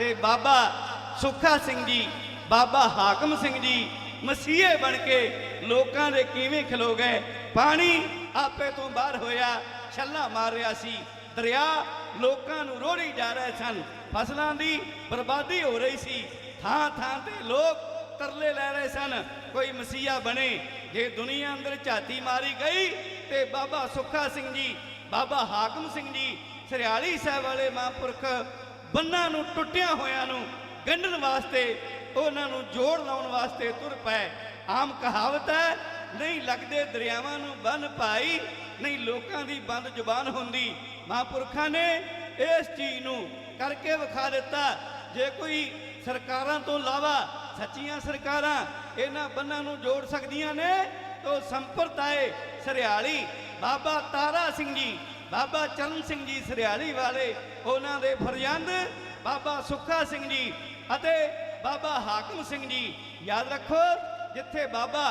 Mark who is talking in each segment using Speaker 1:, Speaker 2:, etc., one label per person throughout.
Speaker 1: ਤੇ ਬਾਬਾ ਸੁੱਖਾ ਸਿੰਘ ਜੀ, ਬਾਬਾ ਹਾਕਮ ਸਿੰਘ ਜੀ ਮਸੀਹੇ ਬਣ ਕੇ ਲੋਕਾਂ ਦੇ ਕਿਵੇਂ ਖਲੋ ਗਏ। ਪਾਣੀ ਆਪੇ ਤੋਂ ਬਾਹਰ ਹੋਇਆ, ਛੱਲਾ ਮਾਰ ਰਿਹਾ ਸੀ। ਦਰਿਆ ਲੋਕਾਂ ਨੂੰ ਰੋੜੀ ਜਾ ਰਹੇ ਸਨ। ਫਸਲਾਂ ਦੀ ਬਰਬਾਦੀ ਹੋ ਰਹੀ ਸੀ। ਥਾਂ ਥਾਂ ਤੇ ਲੋਕ ਤਰਲੇ ਲੈ ਰਹੇ ਸਨ। ਕੋਈ ਮਸੀਹਾ ਬਣੇ, ਜੇ ਦੁਨੀਆ ਅੰਦਰ ਝਾਤੀ ਮਾਰੀ ਗਈ ਤੇ ਬਾਬਾ ਸੁੱਖਾ ਸਿੰਘ ਜੀ, ਬਾਬਾ ਹਾਕਮ ਸਿੰਘ ਜੀ, ਸਰਿਆਲੀ ਸਾਹਿਬ ਵਾਲੇ ਮਹਾਂਪੁਰਖ ਬੰਨਾਂ ਨੂੰ ਟੁੱਟਿਆ ਹੋਇਆਂ ਨੂੰ ਗੰਢਣ ਵਾਸਤੇ, ਉਹਨਾਂ ਨੂੰ ਜੋੜ ਲਾਉਣ ਵਾਸਤੇ ਤੁਰ ਪਏ। ਆਮ ਕਹਾਵਤ ਹੈ, ਨਹੀਂ ਲੱਗਦੇ ਦਰਿਆਵਾਂ ਨੂੰ ਬੰਨ ਪਾਈ, ਨਹੀਂ ਲੋਕਾਂ ਦੀ ਬੰਦ ਜ਼ੁਬਾਨ ਹੁੰਦੀ। ਮਹਾਂਪੁਰਖਾਂ ਨੇ ਇਸ ਚੀਜ਼ ਨੂੰ ਕਰਕੇ ਵਿਖਾ ਦਿੱਤਾ, ਜੇ ਕੋਈ ਸਰਕਾਰਾਂ ਤੋਂ ਇਲਾਵਾ ਸੱਚੀਆਂ ਸਰਕਾਰਾਂ ਇਹਨਾਂ ਬੰਨਾਂ ਨੂੰ ਜੋੜ ਸਕਦੀਆਂ ਨੇ, ਤਾਂ ਸੰਪਰਦਾਏ ਸਰਿਆਲੀ ਬਾਬਾ ਤਾਰਾ ਸਿੰਘ ਜੀ ਬਾਬਾ ਚਰਨ ਸਿੰਘ ਜੀ ਸਰਿਆਲੀ ਵਾਲੇ, ਉਹਨਾਂ ਦੇ ਫਰਜ਼ੰਦ ਬਾਬਾ ਸੁੱਖਾ ਸਿੰਘ ਜੀ ਅਤੇ ਬਾਬਾ ਹਾਕਮ ਸਿੰਘ ਜੀ। ਯਾਦ ਰੱਖੋ, ਜਿੱਥੇ ਬਾਬਾ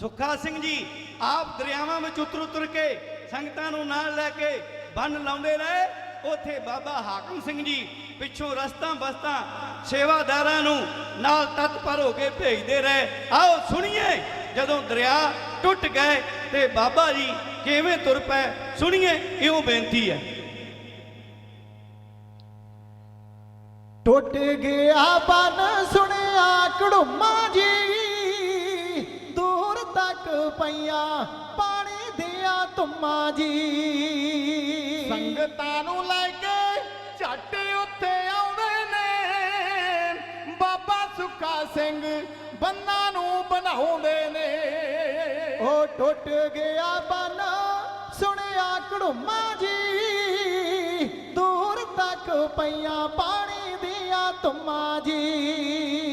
Speaker 1: ਸੁੱਖਾ ਸਿੰਘ ਜੀ ਆਪ ਦਰਿਆਵਾਂ ਵਿੱਚ ਉਤਰ ਉਤਰ ਕੇ ਸੰਗਤਾਂ ਨੂੰ ਨਾਲ ਲੈ ਕੇ ਬੰਨ ਲਾਉਂਦੇ ਰਹੇ, ਉਥੇ ਬਾਬਾ ਹਾਕਮ ਸਿੰਘ ਜੀ ਪਿੱਛੋਂ ਰਸਤਾ ਬਸਤਾ ਸੇਵਾਦਾਰਾਂ ਨੂੰ ਨਾਲ ਤਤਪਰ ਹੋ ਕੇ ਭੇਜਦੇ ਰਹੇ। ਆਓ ਸੁਣੀਏ, ਜਦੋਂ ਦਰਿਆ ਟੁੱਟ ਗਏ ਤੇ ਬਾਬਾ ਜੀ ਕਿਵੇਂ ਤੁਰ ਪਏ ਸੁਣੀਏ ਇਉਂ ਬੇਨਤੀ ਹੈ।
Speaker 2: ਟੁੱਟ ਗਿਆ ਬਨ ਸੁਣਿਆ ਕੜੁਮਾ ਜੀ। ਦੂਰ ਤੱਕ ਪਈਆਂ ਪਾਣੀ ਦੀਆਂ ਤੁਮਾਂ ਜੀ।
Speaker 3: ਸੰਗਤਾਂ ਨੂੰ ਲੈ ਕੇ ਝੱਟ ਉੱਥੇ ਆਉਂਦੇ ਨੇ। ਬਾਬਾ ਸੁੱਖਾ ਸਿੰਘ ਬੰਨਾਂ ਨੂੰ ਬਣਾਉਂਦੇ ਨੇ।
Speaker 2: ਉਹ ਟੁੱਟ ਗਿਆ ਬਨ ਸੁਣਿਆ ਕੜੁਮਾ ਜੀ। ਦੂਰ ਤੱਕ ਪਈਆਂ ਪਾਣੀ ਦੀਆਂ ਤੁਮਾਂ ਜੀ।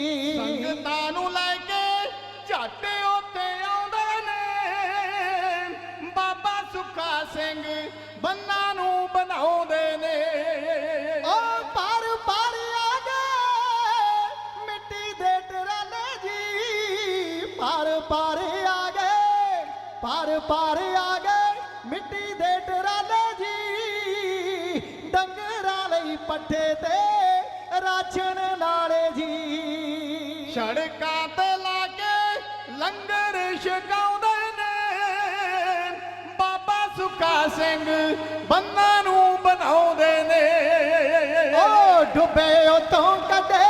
Speaker 2: ਪਰ ਆ ਗਏ ਮਿੱਟੀ ਦੇ ਟਰਾਲੇ ਜੀ। ਡੰਗਰਾਂ ਲਈ ਪੱਠੇ ਤੇ ਰਾਸ਼ਨ ਨਾਲੇ ਜੀ।
Speaker 3: ਸੜਕਾਂ ਤੇ ਲਾ ਕੇ ਲੰਗਰ ਛਕਾਉਂਦੇ ਨੇ। ਬਾਬਾ ਸੁੱਖਾ ਸਿੰਘ ਬੰਨਾਂ ਨੂੰ ਬਣਾਉਂਦੇ ਨੇ।
Speaker 2: ਓ ਡੁੱਬੇ ਉਤੋਂ ਕੱਢੇ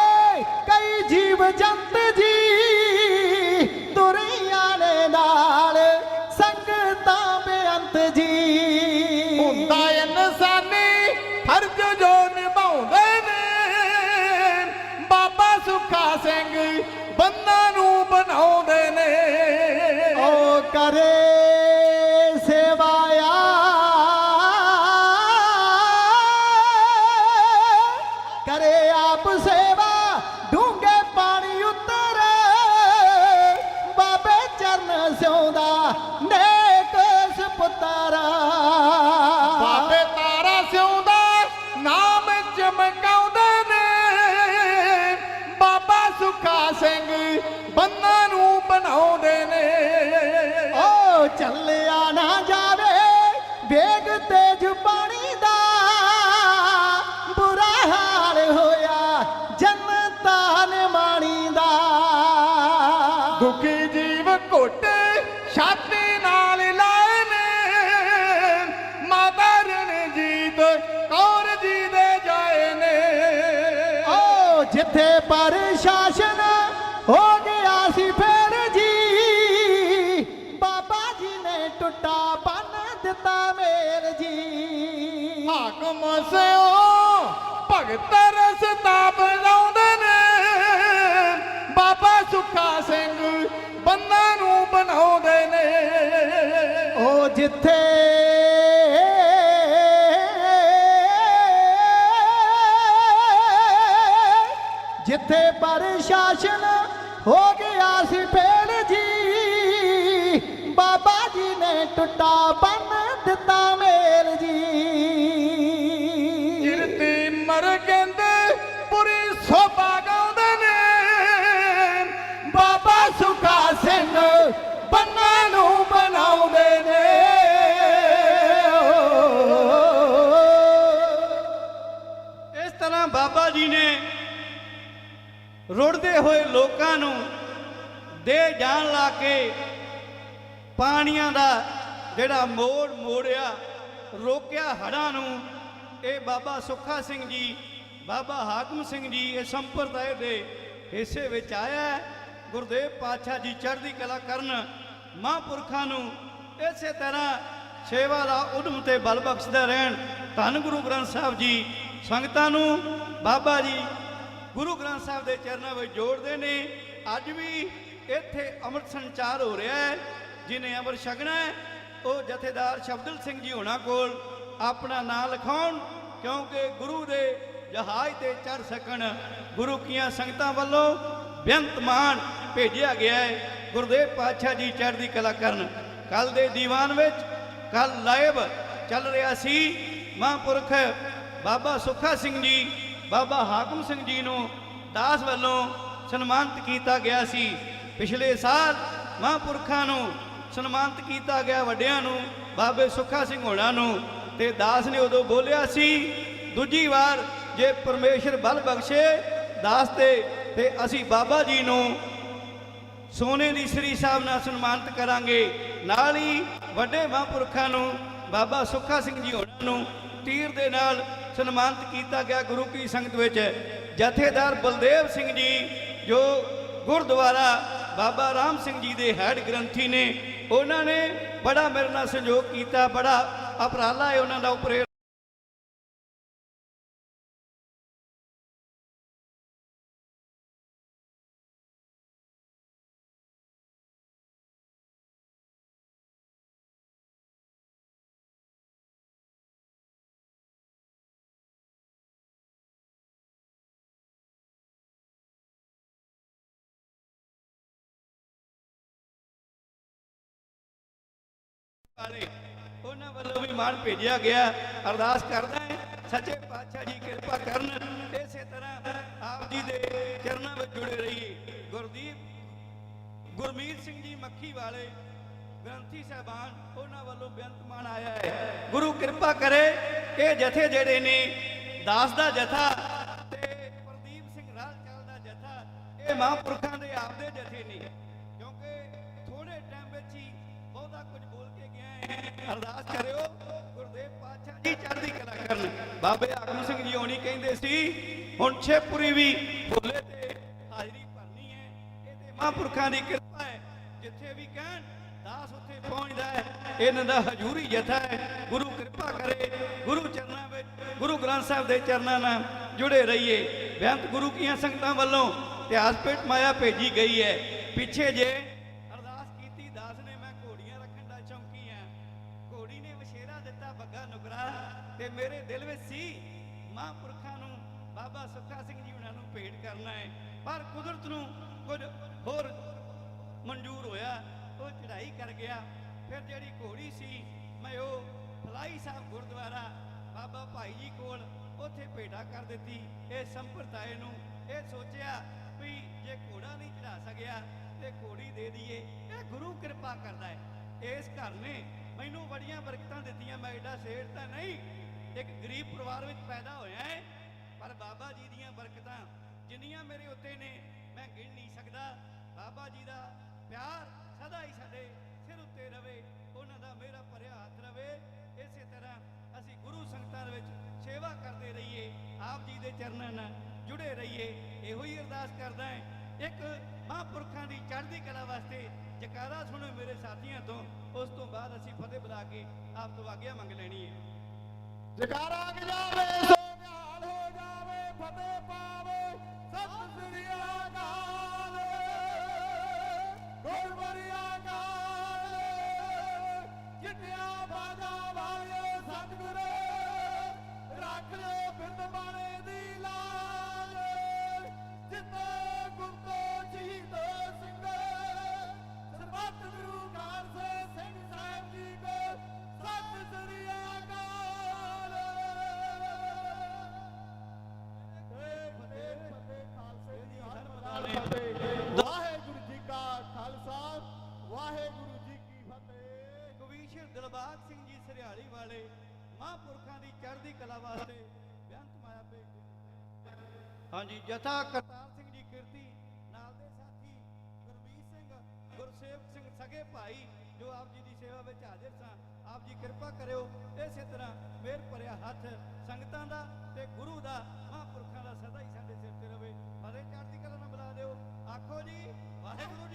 Speaker 2: ਟੁੱਟਾ ਬੰਨ ਦਿੱਤਾ ਮੇਰ ਜੀ।
Speaker 3: ਹਾਕਮ ਸਿਓ ਭਗਤ ਰਸਤਾ ਬਜਾਉਂਦੇ ਨੇ। ਬਾਬਾ ਸੁੱਖਾ ਸਿੰਘ ਬੰਨਾਂ ਨੂੰ ਬਣਾਉਂਦੇ ਨੇ।
Speaker 2: ਉਹ ਜਿੱਥੇ ਜਿੱਥੇ ਪ੍ਰਸ਼ਾਸਨ ਹੋ ਗਿਆ ਟੁੱਟਾ ਬੰਨ ਦਿੱਤਾ ਮੇਲ ਜੀ।
Speaker 3: ਕਿਰਤੀ ਮਰਗੰਦ ਪੁਰੀ ਸੋਭਾ ਗਾਉਂਦੇ ਨੇ। ਬਾਬਾ ਸੁਖਾ ਸਿੰਘ ਬੰਨਾਂ ਨੂੰ ਬਣਾਉਂਦੇ ਨੇ।
Speaker 1: ਇਸ ਤਰ੍ਹਾਂ ਬਾਬਾ ਜੀ ਨੇ ਰੁੜਦੇ ਹੋਏ ਲੋਕਾਂ ਨੂੰ ਦੇ ਜਾਣ ਲਾ ਕੇ ਪਾਣੀਆਂ ਦਾ ਜਿਹੜਾ ਮੋੜ ਮੋੜਿਆ, ਰੋਕਿਆ ਹੜਾਂ ਨੂੰ, ਇਹ ਬਾਬਾ ਸੁੱਖਾ ਸਿੰਘ ਜੀ, ਬਾਬਾ ਹਾਕਮ ਸਿੰਘ ਜੀ ਇਹ ਸੰਪਰਦਾਇ ਦੇ ਹਿੱਸੇ ਵਿੱਚ ਆਇਆ ਗੁਰਦੇਵ ਪਾਤਸ਼ਾਹ ਜੀ ਚੜ੍ਹਦੀ ਕਲਾ ਕਰਨ ਮਹਾਂਪੁਰਖਾਂ ਨੂੰ ਇਸੇ ਤਰ੍ਹਾਂ ਸੇਵਾ ਦਾ ਉਦਮ ਤੇ ਬਲ ਬਖਸ਼ਦੇ ਰਹਿਣ। ਧੰਨ ਗੁਰੂ ਗ੍ਰੰਥ ਸਾਹਿਬ ਜੀ, ਸੰਗਤਾਂ ਨੂੰ ਬਾਬਾ ਜੀ ਗੁਰੂ ਗ੍ਰੰਥ ਸਾਹਿਬ ਦੇ ਚਰਨਾਂ ਵਿੱਚ ਜੋੜਦੇ ਨੇ। ਅੱਜ ਵੀ ਇੱਥੇ ਅੰਮ੍ਰਿਤ ਸੰਚਾਰ ਹੋ ਰਿਹਾ ਹੈ, ਜਿਨੇ ਅੰਮ੍ਰਿਤ ਛਕਣਾ ਹੈ ਉਹ ਜਥੇਦਾਰ ਸ਼ਬਦਲ ਸਿੰਘ ਜੀ ਹੋਣਾ ਕੋਲ ਆਪਣਾ ਨਾਂ ਲਿਖਾਉਣ, ਕਿਉਂਕਿ ਗੁਰੂ ਦੇ ਜਹਾਜ਼ ਤੇ ਚੜ ਸਕਣ, ਗੁਰੂ ਕੀਆਂ ਸੰਗਤਾਂ ਵੱਲੋਂ ਬੇਅੰਤ ਮਾਨ ਭੇਜਿਆ ਗਿਆ ਹੈ। ਗੁਰਦੇਵ ਪਾਤਸ਼ਾਹ ਜੀ ਚੜ੍ਹਦੀ ਕਲਾ ਕਰਨ ਕੱਲ ਦੇ ਦੀਵਾਨ ਵਿੱਚ ਕੱਲ ਲਾਈਵ ਚੱਲ ਰਿਹਾ ਸੀ ਮਹਾਂਪੁਰਖ ਬਾਬਾ ਸੁੱਖਾ ਸਿੰਘ ਜੀ, ਬਾਬਾ ਹਾਕਮ ਸਿੰਘ ਜੀ ਨੂੰ ਦਾਸ ਵੱਲੋਂ ਸਨਮਾਨਿਤ ਕੀਤਾ ਗਿਆ ਸੀ। ਪਿਛਲੇ ਸਾਲ ਮਹਾਂਪੁਰਖਾਂ ਨੂੰ ਸਨਮਾਨਿਤ ਕੀਤਾ ਗਿਆ ਵੱਡਿਆਂ ਨੂੰ, ਬਾਬੇ ਸੁੱਖਾ ਸਿੰਘ ਹੋਣਾ ਨੂੰ ਤੇ ਦਾਸ ਨੇ ਉਦੋਂ ਬੋਲਿਆ ਸੀ, ਦੂਜੀ ਵਾਰ ਜੇ ਪਰਮੇਸ਼ਰ ਬਲ ਬਖਸ਼ੇ ਦਾਸ ਤੇ ਤੇ ਅਸੀਂ ਬਾਬਾ ਜੀ ਨੂੰ ਸੋਨੇ ਦੀ ਸ੍ਰੀ ਸਾਹਿਬ ਨਾਲ ਸਨਮਾਨਿਤ ਕਰਾਂਗੇ। ਨਾਲ ਹੀ ਵੱਡੇ ਮਹਾਂਪੁਰਖਾਂ ਨੂੰ, ਬਾਬਾ ਸੁੱਖਾ ਸਿੰਘ ਜੀ ਹੋਣਾ ਨੂੰ ਤੀਰ ਦੇ ਨਾਲ ਸਨਮਾਨਿਤ ਕੀਤਾ ਗਿਆ ਗੁਰੂ ਕੀ ਸੰਗਤ ਵਿੱਚ। ਜਥੇਦਾਰ ਬਲਦੇਵ ਸਿੰਘ ਜੀ, ਜੋ ਗੁਰਦੁਆਰਾ ਬਾਬਾ ਰਾਮ ਸਿੰਘ ਜੀ ਦੇ ਹੈਡ ਗ੍ਰੰਥੀ ਨੇ ਉਹਨਾਂ ਨੇ ਬੜਾ ਮੇਰੇ ਨਾਲ ਸਹਿਯੋਗ ਕੀਤਾ ਬੜਾ ਉਪਰਾਲਾ ਹੈ ਉਹਨਾਂ ਦਾ ਉਪਰੇ ਵਾਲੇ ਉਹਨਾਂ ਵੱਲੋਂ ਵੀ ਮਾਣ ਭੇਜਿਆ ਗਿਆ। ਅਰਦਾਸ ਕਰਦਾ ਹੈ, ਸੱਚੇ ਪਾਤਸ਼ਾਹ ਜੀ ਕਿਰਪਾ ਕਰਨ, ਇਸੇ ਤਰ੍ਹਾਂ ਆਪ ਜੀ ਦੇ ਚਰਨਾਂ ਵਿੱਚ ਜੁੜੇ ਰਹੀਏ। ਗੁਰਦੀਪ, ਗੁਰਮੀਤ ਸਿੰਘ ਜੀ ਮੱਖੀ ਵਾਲੇ, ਗ੍ਰੰਥੀ ਸਾਹਿਬਾਨ, ਉਹਨਾਂ ਵੱਲੋਂ ਬੇਅੰਤ ਮਾਣ ਆਇਆ ਹੈ। ਗੁਰੂ ਕਿਰਪਾ ਕਰੇ ਇਹ ਜਥੇ ਜਿਹੜੇ ਨੇ, ਦਾਸ ਦਾ ਜਥਾ ਤੇ ਪ੍ਰਦੀਪ ਸਿੰਘ ਰਾਜਚਾਲ ਦਾ ਜਥਾ, ਇਹ ਮਹਾਂਪੁਰਖਾਂ ਦੇ ਆਪਦੇ ਜਥੇ ਅਰਦਾਸ ਕਰਿਓ, ਗੁਰਦੇਵ ਪਾਤਸ਼ਾਹ ਜੀ ਚੜ੍ਹਦੀ ਕਲਾ ਕਰਨ। ਬਾਬੇ ਆਗਮ ਸਿੰਘ ਜੀ ਹੋਣੀ ਕਹਿੰਦੇ ਸੀ, ਹੁਣ ਛੇਪੁਰੀ ਵੀ ਭੋਲੇ ਤੇ ਹਾਜ਼ਰੀ ਭਰਨੀ ਹੈ। ਇਹ ਮਹਾਂਪੁਰਖਾਂ ਦੀ ਕਿਰਪਾ ਹੈ। ਜਿੱਥੇ ਵੀ ਕਹਿਣ, ਦਾਸ ਉੱਥੇ ਪਹੁੰਚਦਾ ਹੈ। ਇਹਨਾਂ ਦਾ ਹਜੂਰੀ ਜਥਾ ਹੈ। ਗੁਰੂ ਕਿਰਪਾ ਕਰੇ, ਗੁਰੂ ਚਰਨਾਂ ਵਿੱਚ, ਗੁਰੂ ਗ੍ਰੰਥ ਸਾਹਿਬ ਦੇ ਚਰਨਾਂ ਨਾਲ ਜੁੜੇ ਰਹੀਏ। ਬੇਅੰਤ ਗੁਰੂ ਕੀਆਂ ਸੰਗਤਾਂ ਵੱਲੋਂ ਇਤਿਹਾਸ ਪੇਟ ਮਾਇਆ ਭੇਜੀ ਗਈ ਹੈ। ਪਿੱਛੇ ਜੇ ਸਿੰਘ ਜੀ ਉਹਨਾਂ ਨੂੰ ਭੇਟ ਕਰਨਾ ਹੈ। ਪਰ ਕੁਦਰਤ ਨੂੰ ਕੁਝ ਹੋਰ ਮਨਜ਼ੂਰ ਹੋਇਆ, ਉਹ ਚੜ੍ਹਾਈ ਕਰ ਗਿਆ। ਫਿਰ ਜਿਹੜੀ ਘੋੜੀ ਸੀ, ਮੈਂ ਉਹ ਫਲਾਈ ਸਾਹਿਬ ਗੁਰਦੁਆਰਾ ਬਾਬਾ ਭਾਈ ਜੀ ਕੋਲ ਉੱਥੇ ਭੇਟਾ ਕਰ ਦਿੱਤੀ। ਇਹ ਸੰਪਰਦਾਇ ਨੂੰ ਇਹ ਸੋਚਿਆ ਵੀ ਜੇ ਘੋੜਾ ਨਹੀਂ ਚੜਾ ਸਕਿਆ ਤੇ ਘੋੜੀ ਦੇ ਦਈਏ, ਇਹ ਗੁਰੂ ਕਿਰਪਾ ਕਰਦਾ ਹੈ। ਇਸ ਘਰ ਨੇ ਮੈਨੂੰ ਬੜੀਆਂ ਬਰਕਤਾਂ ਦਿੱਤੀਆਂ, ਮੈਂ ਐਡਾ ਸੇਠ ਤਾਂ ਨਹੀਂ, ਇੱਕ ਗਰੀਬ ਪਰਿਵਾਰ ਵਿੱਚ ਪੈਦਾ ਹੋਇਆ ਹੈ। ਪਰ ਬਾਬਾ ਜੀ ਦੀਆਂ ਬਰਕਤਾਂ ਜਿੰਨੀਆਂ ਮੇਰੇ ਉੱਤੇ ਨੇ, ਮੈਂ ਗਿਣ ਨਹੀਂ ਸਕਦਾ। ਬਾਬਾ ਜੀ ਦਾ ਪਿਆਰ ਸਦਾ ਹੀ ਸਾਡੇ ਸਿਰ ਉੱਤੇ ਰਵੇ, ਉਹਨਾਂ ਦਾ ਮੇਰਾ ਭਰਿਆ ਹੱਥ ਰਵੇ। ਇਸੇ ਤਰ੍ਹਾਂ ਅਸੀਂ ਗੁਰੂ ਸੰਗਤਾਂ ਵਿੱਚ ਸੇਵਾ ਕਰਦੇ ਰਹੀਏ, ਆਪ ਜੀ ਦੇ ਚਰਨਾਂ ਨਾਲ ਜੁੜੇ ਰਹੀਏ। ਇਹੋ ਹੀ ਅਰਦਾਸ ਕਰਦਾ ਹਾਂ, ਇੱਕ ਮਹਾਂਪੁਰਖਾਂ ਦੀ ਚੜ੍ਹਦੀ ਕਲਾ ਵਾਸਤੇ ਜਕਾਰਾ ਸੁਣੋ ਮੇਰੇ ਸਾਥੀਆਂ ਤੋਂ, ਉਸ ਤੋਂ ਬਾਅਦ ਅਸੀਂ ਫਤਿਹ ਬੁਲਾ ਕੇ ਆਪ ਤੋਂ ਆਗਿਆ ਮੰਗ ਲੈਣੀ ਹੈ।
Speaker 3: ਜਕਾਰਾ ਗ ਜਾਵੇ ਸੋ ਹੋ ਜਾਵੇ, ਫਤਿਹ ਪਾਵੇ, ਸਤਿ ਸ੍ਰੀ ਅਕਾਲ। ਗੁਰਬਰੀ ਅਕਾਲ। ਜਿੱਤਿਆ ਬਾਜਾ ਵਾਲਿਓ ਸਤਿਗੁਰ, ਰੱਖ ਲਿਓ ਬਿੰਦ ਬਾਣੇ ਦੀ ਲਾਲ। ਜਿੱਤੇ
Speaker 4: ਹਾਂਜੀ ਜਥਾ ਕਰਤਾਰ ਸਿੰਘ ਜੀ ਕਿਰਤੀ, ਨਾਲ ਦੇ ਸਾਥੀ ਗੁਰਮੀਤ ਸਿੰਘ ਗੁਰਸੇਵ ਸਿੰਘ ਸਗੇ ਭਾਈ, ਜੋ ਆਪ ਜੀ ਦੀ ਸੇਵਾ ਵਿੱਚ ਹਾਜ਼ਰ ਸਨ ਆਪ ਜੀ ਕਿਰਪਾ ਕਰਿਓ, ਇਸੇ ਤਰ੍ਹਾਂ ਮੇਰ ਭਰਿਆ ਹੱਥ ਸੰਗਤਾਂ ਦਾ ਤੇ ਗੁਰੂ ਦਾ, ਮਹਾਂਪੁਰਖਾਂ ਦਾ ਸਦਾ ਹੀ ਸਾਡੇ ਸਿਰ ਤੇ ਰਹੇ ਮਾਰੇ ਚੜ੍ਹਦੀ ਕਲਾ ਨਾਲ ਬੁਲਾ ਦਿਓ। ਆਖੋ ਜੀ, ਵਾਹਿਗੁਰੂ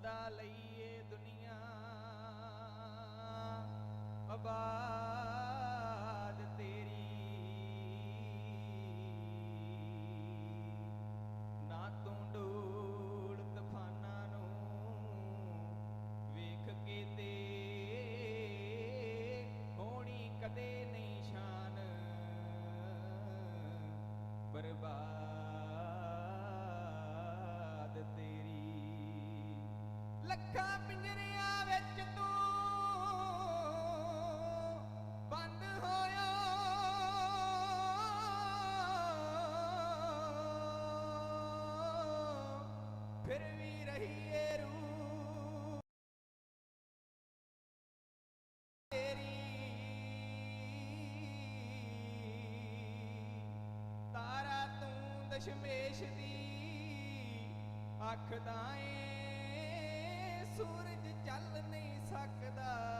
Speaker 4: ਸਦਾ ਲਈਏ ਦੁਨੀਆ। ਬਾਬਾ ਪਿੰਜਰਿਆਂ ਵਿੱਚ ਤੂੰ ਬੰਦ ਹੋਇਆ। ਫਿਰ ਵੀ ਰਹੀ ਏ ਤੇਰੀ। ਤਾਰਾ ਤੂੰ ਦਸ਼ਮੇਸ਼ ਦੀ ਅੱਖ ਦਾਏ ਸੂਰਜ ਚੱਲ ਨਹੀਂ ਸਕਦਾ।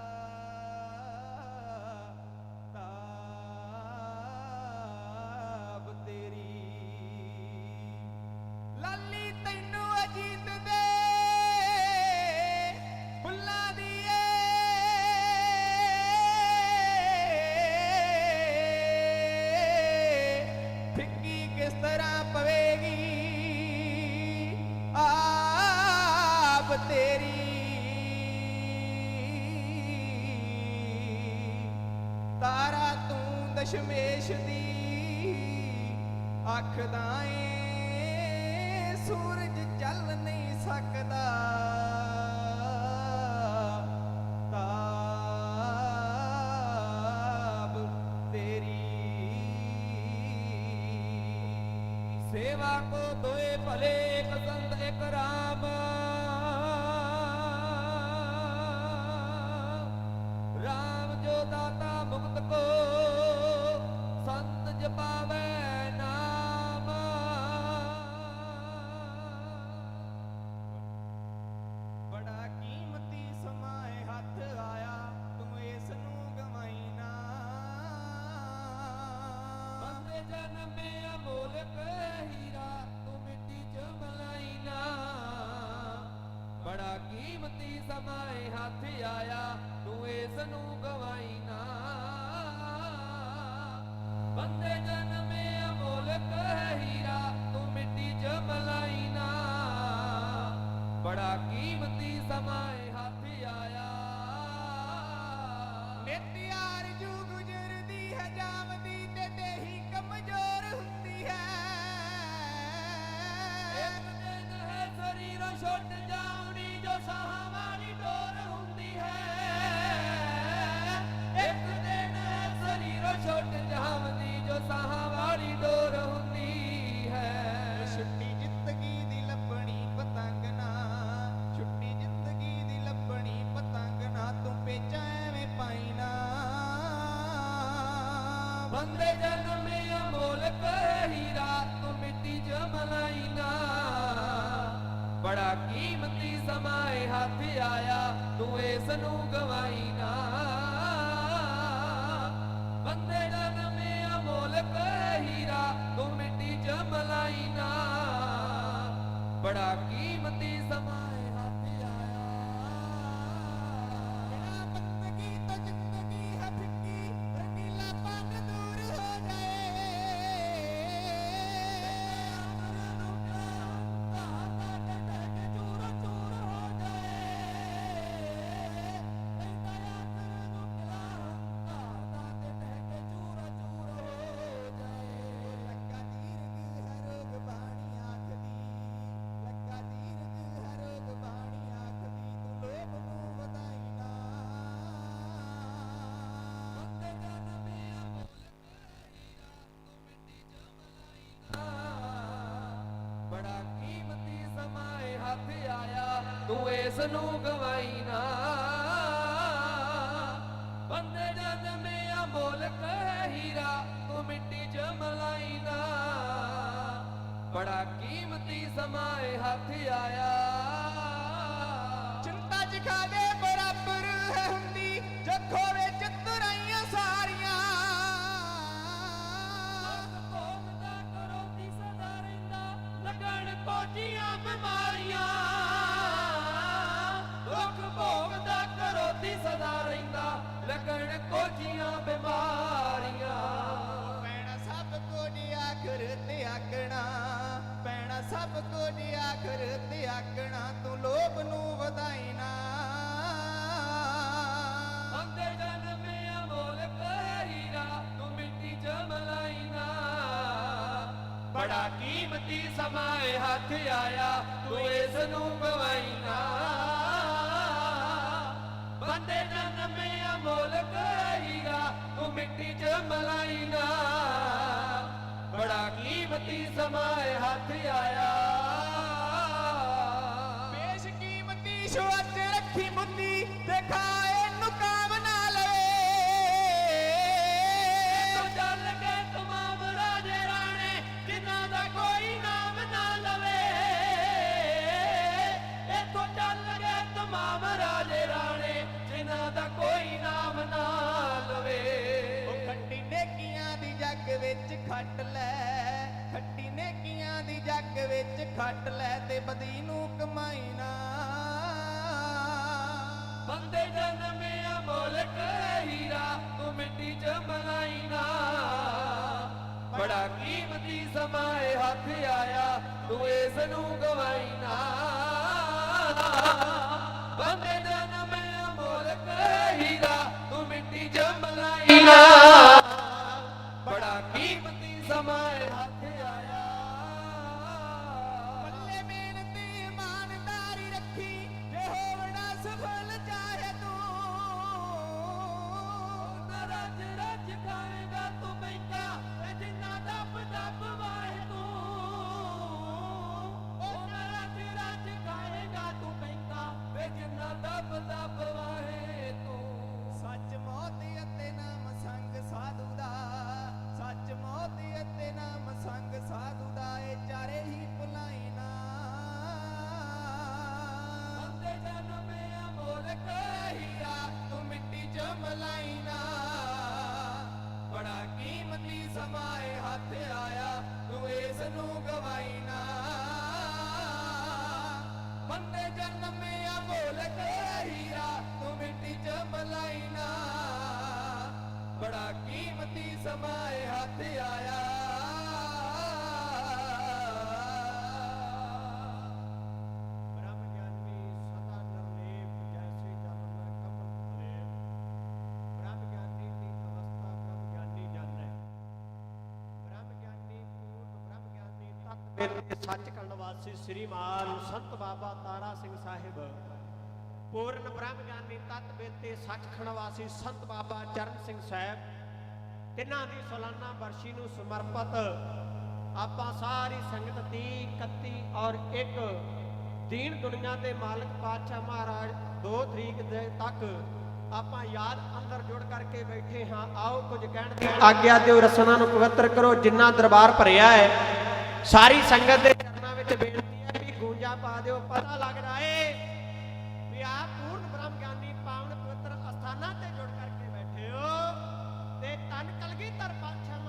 Speaker 4: ਦਸ਼ਮੇਸ਼ ਦੀ ਅੱਖ ਦਾ ਸੂਰਜ ਚੱਲ ਨਹੀਂ ਸਕਦਾ। ਤਾਬ ਤੇਰੀ
Speaker 2: ਸੇਵਾ ਕੋ ਦੋਏ ਭਲੇ ਇੱਕ ਸੰਤ ਇੱਕ
Speaker 5: ਰਾਮ। ਜਨਮੇ ਅਮੋਲਕ ਹੀਰਾ ਤੂੰ ਮਿੱਟੀ ਚ ਮਲਾਈਨਾ ਬੜਾ ਕੀਮਤੀ ਸਮਾਏ ਹੱਥ ਆਇਆ, ਤੂੰ ਇਸ ਨੂੰ। ਗਵਾਈਨਾ ਬੰਦੇ ਜਨਮੇ ਅਮੋਲਕ ਹੀਰਾ ਤੂੰ ਮਿੱਟੀ ਚ ਮਲਾਈਨਾ ਬੜਾ ਕੀਮਤੀ ਸਮਾਏ ਹੱਥ ਆਇਆ। ਨਿਤਿਆ ਬੜਾ ਕੀਮਤੀ ਸਮਾਂ ਹੱਥ ਆਇਆ ਤੂੰ ਇਸ ਨੂੰ ਗਵਾਈ ਨਾ। ਇਸ ਨੂੰ ਗਵਾਈ ਨਾ। ਬੰਦੇ ਜਨਮੇ ਅਮੋਲਕ ਹੈ ਹੀਰਾ, ਤੂੰ ਮਿੱਟੀ ਚ ਮਲਾਈ ਨਾ। ਬੜਾ ਕੀਮਤੀ ਸਮਾਂ ਹੱਥ ਆਇਆ। ਮਿੱਟੀ ਸਮਾਏ ਹੱਥ ਆਇਆ, ਤੂੰ ਇਸ ਨੂੰ ਗਵਾਈ ਨਾ ਬੰਦੇ ਜਨਮੇ ਅਮੋਲ ਹੀਰਾ, ਤੂੰ ਮਿੱਟੀ ਚ ਮਲਾਈ ਨਾ ਬੜਾ ਕੀਮਤੀ ਸਮਾਏ ਹੱਥ ਆਇਆ।
Speaker 2: ਬੇਸ਼ ਕੀਮਤੀ
Speaker 5: ਤੇ ਰੱਖੀ
Speaker 2: ਮੁੰਨੀ ਖੱਟ ਲੈ। ਠੱਟੀ ਨੇਕੀਆਂ ਦੀ ਜੱਗ ਵਿੱਚ ਖੱਟ ਲੈ ਤੇ ਬਦੀ ਨੂੰ ਕਮਾਈ ਨਾ।
Speaker 5: ਬੰਦੇ ਜਨਮਿਆ ਮੋਲਕ ਹੀਰਾ, ਤੂੰ ਮਿੱਟੀ ਚ ਮਲਾਈ ਨਾ। ਬੜਾ ਕੀਮਤੀ ਸਮਾਏ ਹੱਥ ਆਇਆ, ਤੂੰ ਇਸ ਨੂੰ ਗਵਾਈ ਨਾ। ਬੰਦੇ ਜਨਮਿਆ ਮੋਲਕ ਹੀਰਾ, ਤੂੰ ਮਿੱਟੀ ਚ ਮਲਾਈ ਨਾ।
Speaker 6: ਗਿਆਨੀ ਤਤ ਵੇਦ ਸੱਚਖੰਡ ਵਾਸੀ ਸ੍ਰੀਮਾਨ ਸੰਤ ਬਾਬਾ ਤਾਰਾ ਸਿੰਘ ਸਾਹਿਬ। ਪੂਰਨ ਬ੍ਰਹਮ ਗਿਆਨੀ ਤਤ ਵੇਤੇ ਸੱਚਖੰਡ ਵਾਸੀ ਸੰਤ ਬਾਬਾ ਚਰਨ ਸਿੰਘ ਸਾਹਿਬ। ਤਿੰਨਾਂ ਦੀ ਸਾਲਾਨਾ ਵਰਸ਼ੀ ਨੂੰ ਸਮਰਪਿਤ ਆਪਾਂ ਸਾਰੀ ਸੰਗਤ 30 31 ਔਰ 1 ਦੀਨ ਦੁਨੀਆ ਦੇ ਮਾਲਕ ਪਾਤਸ਼ਾਹ ਮਹਾਰਾਜ 2 ਤਰੀਕ ਦੇ ਤੱਕ ਆਪਾਂ ਯਾਦ ਅੰਦਰ ਜੁੜ ਕਰਕੇ ਬੈਠੇ ਹਾਂ। ਆਓ ਕੁਝ ਕਹਿਣ ਦੀ ਆਗਿਆ ਦਿਓ, ਰਸਨਾ ਨੂੰ ਪਵਿੱਤਰ ਕਰੋ, ਜਿੰਨਾ ਦਰਬਾਰ ਭਰਿਆ ਹੈ, ਸਾਰੀ ਸੰਗਤ ਦੇ ਚਰਨਾਂ ਵਿੱਚ ਬੇਨਤੀ ਹੈ ਵੀ ਗੂੰਜਾ ਪਾ ਦਿਓ। ਪਤਾ ਲੱਗਦਾ ਏ ਵੀ ਆਪ ਧੰਨ ਕਲਗੀਧਰ ਪਾਤਸ਼ਾਹ